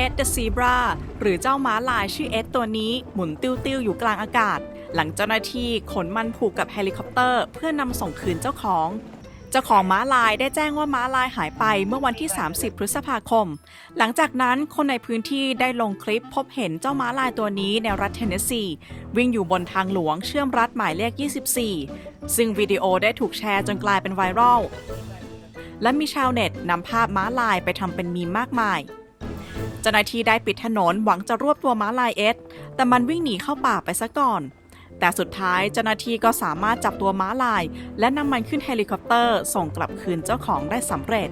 เอ็ดเดอะซีบราหรือเจ้าม้าลายชื่อเอ็ดตัวนี้หมุนติ้วๆอยู่กลางอากาศ หลังเจ้าหน้าที่ขนมันผูกกับเฮลิคอปเตอร์ เพื่อนำส่งคืนเจ้าของเจ้าของม้าลายได้แจ้งว่าม้าลายหายไปเมื่อวันที่ 30 พฤษภาคม หลังจากนั้นคนในพื้นที่ได้ลงคลิปพบเห็นเจ้าม้าลายตัวนี้ในรัฐเทนเนสซี วิ่งอยู่บนทางหลวงเชื่อมรัฐหมายเลข 24 ซึ่งวิดีโอได้ถูกแชร์จนกลายเป็นไวรัล และมีชาวเน็ตนำภาพม้าลายไปทำเป็นมีมมากมาย เจ้าหน้าที่ได้ปิดถนนหวังจะรวบตัวม้าลายเอสแต่มันวิ่งหนีเข้าป่าไปซะก่อน แต่สุดท้ายเจ้าหน้าที่ก็สามารถจับตัวม้าลาย และนำมันขึ้นเฮลิคอปเตอร์ส่งกลับคืนเจ้าของได้สำเร็จ